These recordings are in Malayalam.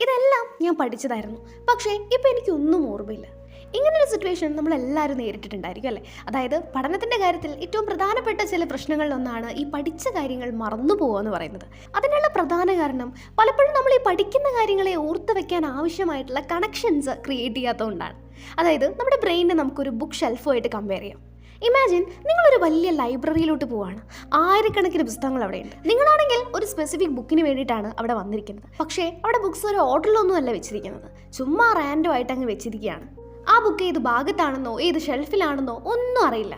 ഇതെല്ലാം ഞാൻ പഠിച്ചതായിരുന്നു. പക്ഷേ ഇപ്പം എനിക്കൊന്നും ഓർമ്മയില്ല. ഇങ്ങനൊരു സിറ്റുവേഷൻ നമ്മൾ എല്ലാവരും നേരിട്ടിട്ടുണ്ടായിരിക്കും അല്ലേ? അതായത് പഠനത്തിന്റെ കാര്യത്തിൽ ഏറ്റവും പ്രധാനപ്പെട്ട ചില പ്രശ്നങ്ങളിലൊന്നാണ് ഈ പഠിച്ച കാര്യങ്ങൾ മറന്നു പോകുക എന്ന് പറയുന്നത്. അതിനുള്ള പ്രധാന കാരണം പലപ്പോഴും നമ്മൾ ഈ പഠിക്കുന്ന കാര്യങ്ങളെ ഓർത്ത് വെക്കാൻ ആവശ്യമായിട്ടുള്ള കണക്ഷൻസ് ക്രിയേറ്റ് ചെയ്യാത്തതുകൊണ്ടാണ്. അതായത് നമ്മുടെ ബ്രെയിനിനെ നമുക്കൊരു ബുക്ക് ഷെൽഫുമായിട്ട് കമ്പയർ ചെയ്യാം. ഇമാജിൻ നിങ്ങളൊരു വലിയ ലൈബ്രറിയിലോട്ട് പോവാണ്. ആയിരക്കണക്കിന് പുസ്തകങ്ങൾ അവിടെയുണ്ട്. നിങ്ങളാണെങ്കിൽ ഒരു സ്പെസിഫിക് ബുക്കിന് വേണ്ടിയിട്ടാണ് അവിടെ വന്നിരിക്കുന്നത്. പക്ഷേ അവിടെ ബുക്സ് ഒരു ഓർഡറിലൊന്നുമല്ല വെച്ചിരിക്കുന്നത്. ചുമ്മാ റാൻഡോ ആയിട്ട് അങ്ങ് വെച്ചിരിക്കുകയാണ്. ആ ബുക്ക് ഏത് ഭാഗത്താണെന്നോ ഏത് ഷെൽഫിലാണെന്നോ ഒന്നും അറിയില്ല.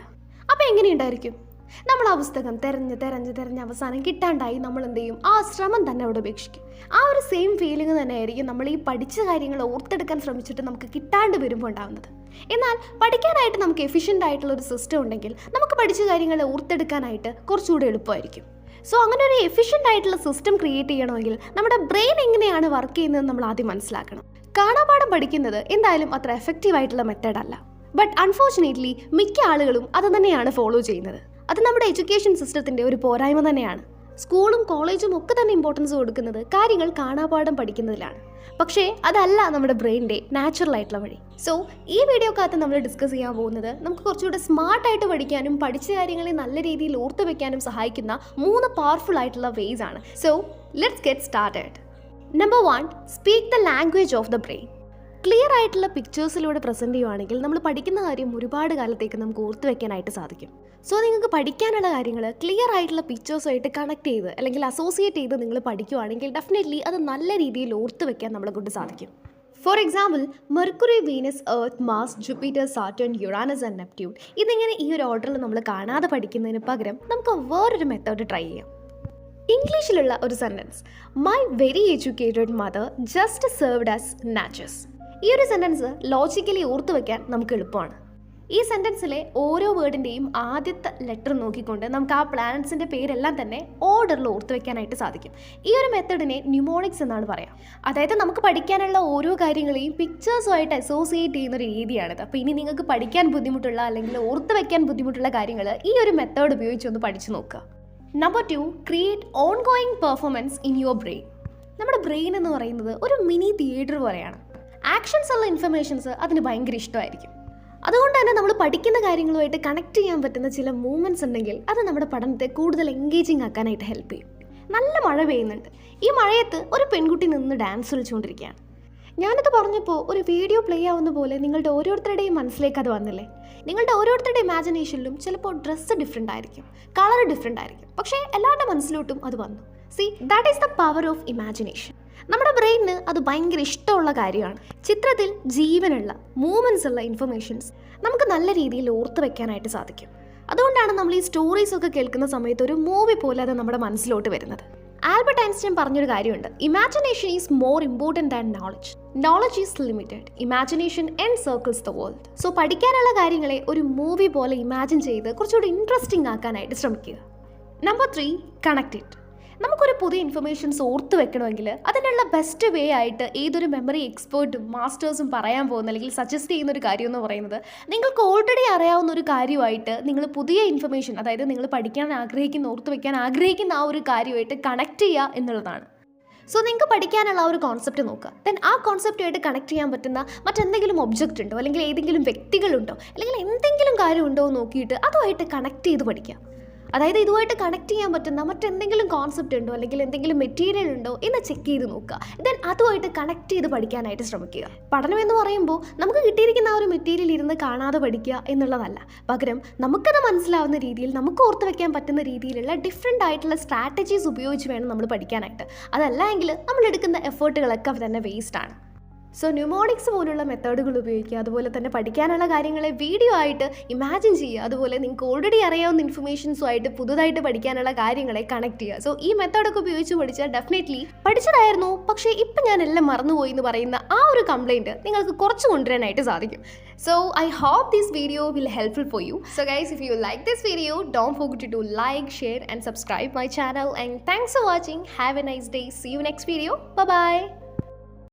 അപ്പോൾ എങ്ങനെയുണ്ടായിരിക്കും നമ്മൾ ആ പുസ്തകം തിരഞ്ഞ് തിരഞ്ഞ് തിരഞ്ഞ് അവസാനം കിട്ടാണ്ടായി നമ്മൾ എന്ത് ചെയ്യും? ആ ശ്രമം തന്നെ അവിടെ ഉപേക്ഷിക്കും. ആ ഒരു സെയിം ഫീലിംഗ് തന്നെയായിരിക്കും നമ്മൾ ഈ പഠിച്ച കാര്യങ്ങൾ ഓർത്തെടുക്കാൻ ശ്രമിച്ചിട്ട് നമുക്ക് കിട്ടാണ്ട് വരുമ്പോൾ ഉണ്ടാകുന്നത് എന്നാൽ പഠിക്കാനായിട്ട് നമുക്ക് എഫിഷ്യന്റ് ആയിട്ടുള്ള ഒരു സിസ്റ്റം ഉണ്ടെങ്കിൽ നമുക്ക് പഠിച്ച കാര്യങ്ങൾ ഓർത്തെടുക്കാനായിട്ട് കുറച്ചുകൂടി എളുപ്പമായിരിക്കും. സോ അങ്ങനെ ഒരു എഫിഷ്യന്റ് ആയിട്ടുള്ള സിസ്റ്റം ക്രിയേറ്റ് ചെയ്യണമെങ്കിൽ നമ്മുടെ ബ്രെയിൻ എങ്ങനെയാണ് വർക്ക് ചെയ്യുന്നത് നമ്മൾ ആദ്യം മനസ്സിലാക്കണം. കാണാപാഠം പഠിക്കുന്നത് എന്തായാലും അത്ര എഫക്റ്റീവ് ആയിട്ടുള്ള മെത്തേഡല്ല ബട്ട് അൺഫോർച്ചുനേറ്റ്ലി മിക്ക ആളുകളും അത് തന്നെയാണ് ഫോളോ ചെയ്യുന്നത്. അത് നമ്മുടെ എഡ്യൂക്കേഷൻ സിസ്റ്റത്തിന്റെ ഒരു പോരായ്മ തന്നെയാണ്. സ്കൂളും കോളേജും ഒക്കെ തന്നെ ഇമ്പോർട്ടൻസ് കൊടുക്കുന്നത് കാര്യങ്ങൾ കാണാപാഠം പഠിക്കുന്നതിലാണ്. പക്ഷേ അതല്ല നമ്മുടെ ബ്രെയിനിന്റെ നാച്ചുറൽ ആയിട്ടുള്ള വഴി. സോ ഈ വീഡിയോക്കകത്ത് നമ്മൾ ഡിസ്കസ് ചെയ്യാൻ പോകുന്നത് നമുക്ക് കുറച്ചുകൂടെ സ്മാർട്ടായിട്ട് പഠിക്കാനും പഠിച്ച കാര്യങ്ങളെ നല്ല രീതിയിൽ ഓർത്തു വെക്കാനും സഹായിക്കുന്ന മൂന്ന് പവർഫുൾ ആയിട്ടുള്ള വേസ് ആണ്. So let's get started number one speak the language of the brain clear ആയിട്ടുള്ള പിക്ചേഴ്സിലൂടെ പ്രസന്റ് ചെയ്യുവാണെങ്കിൽ നമ്മൾ പഠിക്കുന്ന കാര്യം ഒരുപാട് കാലത്തേക്ക് നമുക്ക് ഓർത്ത് വെക്കാനായിട്ട് സാധിക്കും. സോ നിങ്ങൾക്ക് പഠിക്കാനുള്ള കാര്യങ്ങൾ ക്ലിയർ ആയിട്ടുള്ള പിക്ചേഴ്സുമായിട്ട് കണക്ട് ചെയ്ത് അല്ലെങ്കിൽ അസോസിയേറ്റ് ചെയ്ത് നിങ്ങൾ പഠിക്കുവാണെങ്കിൽ ഡെഫിനറ്റ്ലി അത് നല്ല രീതിയിൽ ഓർത്ത് വെക്കാൻ നമ്മളെ കൊണ്ട് സാധിക്കും. For example Mercury Venus Earth Mars Jupiter Saturn Uranus and Neptune ഇതിങ്ങനെ ഈ ഒരു ഓർഡറിൽ നമ്മൾ കാണാതെ പഠിക്കുന്നതിന് പകരം നമുക്ക് വേറൊരു മെത്തേഡ് ട്രൈ ചെയ്യാം. ഇംഗ്ലീഷിലുള്ള ഒരു sentence my very educated mother just served us nachos ഈ ഒരു സെന്റൻസ് ലോജിക്കലി ഓർത്തു വെക്കാൻ നമുക്ക് എളുപ്പമാണ്. ഈ സെന്റൻസിലെ ഓരോ വേർഡിന്റെയും ആദ്യത്തെ ലെറ്റർ നോക്കിക്കൊണ്ട് നമുക്ക് ആ പ്ലാനറ്റ്സിന്റെ പേരെല്ലാം തന്നെ ഓർഡറിൽ ഓർത്ത് വെക്കാനായിട്ട് സാധിക്കും. ഈ ഒരു മെത്തേഡിനെ ന്യൂമോണിക്സ് എന്നാണ് പറയാം. അതായത് നമുക്ക് പഠിക്കാനുള്ള ഓരോ കാര്യങ്ങളെയും പിക്ചേഴ്സുമായിട്ട് അസോസിയേറ്റ് ചെയ്യുന്ന ഒരു രീതിയാണിത്. അപ്പോൾ ഇനി നിങ്ങൾക്ക് പഠിക്കാൻ ബുദ്ധിമുട്ടുള്ള അല്ലെങ്കിൽ ഓർത്ത് വെക്കാൻ ബുദ്ധിമുട്ടുള്ള കാര്യങ്ങൾ ഈ ഒരു മെത്തേഡ് ഉപയോഗിച്ച് ഒന്ന് പഠിച്ചു നോക്കുക. Number two create ongoing performance in your brain നമ്മുടെ ബ്രെയിൻ എന്ന് പറയുന്നത് ഒരു മിനി തിയേറ്റർ പോലെയാണ്. ആക്ഷൻസ് ഉള്ള ഇൻഫർമേഷൻസ് അതിന് ഭയങ്കര ഇഷ്ടമായിരിക്കും. അതുകൊണ്ട് തന്നെ നമ്മൾ പഠിക്കുന്ന കാര്യങ്ങളുമായിട്ട് കണക്ട് ചെയ്യാൻ പറ്റുന്ന ചില മൂവ്മെന്റ്സ് ഉണ്ടെങ്കിൽ അത് നമ്മുടെ പഠനത്തെ കൂടുതൽ എൻഗേജിങ് ആക്കാനായിട്ട് ഹെൽപ്പ് ചെയ്യും. നല്ല മഴ പെയ്യുന്നുണ്ട്. ഈ മഴയത്ത് ഒരു പെൺകുട്ടി നിന്ന് ഡാൻസ് കളിച്ചുകൊണ്ടിരിക്കുകയാണ്. ഞാനത് പറഞ്ഞപ്പോൾ ഒരു വീഡിയോ പ്ലേ ആവുന്ന പോലെ നിങ്ങളുടെ ഓരോരുത്തരുടെയും മനസ്സിലേക്ക് അത് വന്നില്ലേ? നിങ്ങളുടെ ഓരോരുത്തരുടെ ഇമാജിനേഷനിലും ചിലപ്പോൾ ഡ്രസ്സ് ഡിഫറെന്റ് ആയിരിക്കും കളർ ഡിഫറെന്റ് ആയിരിക്കും. പക്ഷേ എല്ലാവരുടെ മനസ്സിലോട്ടും അത് വന്നു. See that is the power of imagination നമ്മുടെ ബ്രെയിനിന് അത് ഭയങ്കര ഇഷ്ടമുള്ള കാര്യമാണ്. ചിത്രത്തിൽ ജീവനുള്ള മൂവ്മെന്റ്സ് ഉള്ള ഇൻഫർമേഷൻസ് നമുക്ക് നല്ല രീതിയിൽ ഓർത്ത് വെക്കാനായിട്ട് സാധിക്കും. അതുകൊണ്ടാണ് നമ്മൾ ഈ സ്റ്റോറീസ് ഒക്കെ കേൾക്കുന്ന സമയത്ത് ഒരു മൂവി പോലെ അത് നമ്മുടെ മനസ്സിലോട്ട് വരുന്നത്. ആൽബർട്ട് ഐൻസ്റ്റൈൻ പറഞ്ഞൊരു കാര്യമുണ്ട്. Imagination is more important than knowledge knowledge is limited imagination and circles the world so പഠിക്കാനുള്ള കാര്യങ്ങളെ ഒരു മൂവി പോലെ ഇമാജിൻ ചെയ്ത് കുറച്ചുകൂടി ഇൻട്രസ്റ്റിംഗ് ആക്കാനായിട്ട് ശ്രമിക്കുക. നമ്പർ ത്രീ കണക്ട് ഇറ്റ് നമുക്കൊരു പുതിയ ഇൻഫർമേഷൻസ് ഓർത്ത് വെക്കണമെങ്കിൽ അതിനുള്ള ബെസ്റ്റ് വേ ആയിട്ട് ഏതൊരു മെമ്മറി എക്സ്പേർട്ടും മാസ്റ്റേഴ്സും പറയാൻ പോകുന്ന അല്ലെങ്കിൽ സജസ്റ്റ് ചെയ്യുന്ന ഒരു കാര്യം എന്ന് പറയുന്നത് നിങ്ങൾക്ക് ഓൾറെഡി അറിയാവുന്ന ഒരു കാര്യമായിട്ട് നിങ്ങൾ പുതിയ ഇൻഫർമേഷൻ അതായത് നിങ്ങൾ പഠിക്കാൻ ആഗ്രഹിക്കുന്ന ഓർത്ത് വെക്കാൻ ആഗ്രഹിക്കുന്ന ആ ഒരു കാര്യമായിട്ട് കണക്ട് ചെയ്യുക എന്നുള്ളതാണ്. സോ നിങ്ങൾക്ക് പഠിക്കാനുള്ള ആ ഒരു കോൺസെപ്റ്റ് നോക്കുക. ദെൻ ആ കോൺസെപ്റ്റുമായിട്ട് കണക്ട് ചെയ്യാൻ പറ്റുന്ന മറ്റെന്തെങ്കിലും ഒബ്ജക്റ്റ് ഉണ്ടോ? അല്ലെങ്കിൽ ഏതെങ്കിലും വ്യക്തികളുണ്ടോ? അല്ലെങ്കിൽ എന്തെങ്കിലും കാര്യമുണ്ടോ എന്ന് നോക്കിയിട്ട് അതുമായിട്ട് കണക്ട് ചെയ്ത് പഠിക്കുക. അതായത് ഇതുമായിട്ട് കണക്ട് ചെയ്യാൻ പറ്റുന്ന മറ്റെന്തെങ്കിലും കോൺസെപ്റ്റ് ഉണ്ടോ? അല്ലെങ്കിൽ എന്തെങ്കിലും മെറ്റീരിയൽ ഉണ്ടോ? എന്ന് ചെക്ക് ചെയ്ത് നോക്കുക. ദെൻ അതുമായിട്ട് കണക്ട് ചെയ്ത് പഠിക്കാനായിട്ട് ശ്രമിക്കുക. പഠനം എന്ന് പറയുമ്പോൾ നമുക്ക് കിട്ടിയിരിക്കുന്ന ആ ഒരു മെറ്റീരിയൽ ഇരുന്ന് കാണാതെ പഠിക്കുക എന്നുള്ളതല്ല. പകരം നമുക്കത് മനസ്സിലാവുന്ന രീതിയിൽ നമുക്ക് ഓർത്ത് വെക്കാൻ പറ്റുന്ന രീതിയിലുള്ള ഡിഫറെന്റ് ആയിട്ടുള്ള സ്ട്രാറ്റജീസ് ഉപയോഗിച്ച് വേണം നമ്മൾ പഠിക്കാനായിട്ട്. അതല്ല എങ്കിൽ നമ്മൾ എടുക്കുന്ന എഫേർട്ടുകളൊക്കെ തന്നെ വേസ്റ്റ് ആണ്. സോ ന്യൂമോണിക്സ് പോലുള്ള മെത്തേഡുകൾ ഉപയോഗിക്കുക അതുപോലെ തന്നെ പഠിക്കാനുള്ള കാര്യങ്ങളെ വീഡിയോ ആയിട്ട് ഇമാജിൻ ചെയ്യുക അതുപോലെ നിങ്ങൾക്ക് ഓൾറെഡി അറിയാവുന്ന ഇൻഫർമേഷൻസുമായിട്ട് പുതുതായിട്ട് പഠിക്കാനുള്ള കാര്യങ്ങളെ കണക്ട് ചെയ്യുക. സോ ഈ മെത്തേഡൊക്കെ ഉപയോഗിച്ച് പഠിച്ചാൽ ഡെഫിനറ്റ്ലി പഠിച്ചതായിരുന്നു പക്ഷേ ഇപ്പം ഞാൻ എല്ലാം മറന്നുപോയി എന്ന് പറയുന്ന ആ ഒരു കംപ്ലൈന്റ് നിങ്ങൾക്ക് കുറച്ച് കൊണ്ടുവരാനായിട്ട് സാധിക്കും. So I hope this video will helpful for you so guys if you like this video don't forget to like share and subscribe my channel and thanks for watching have a nice day see you next video bye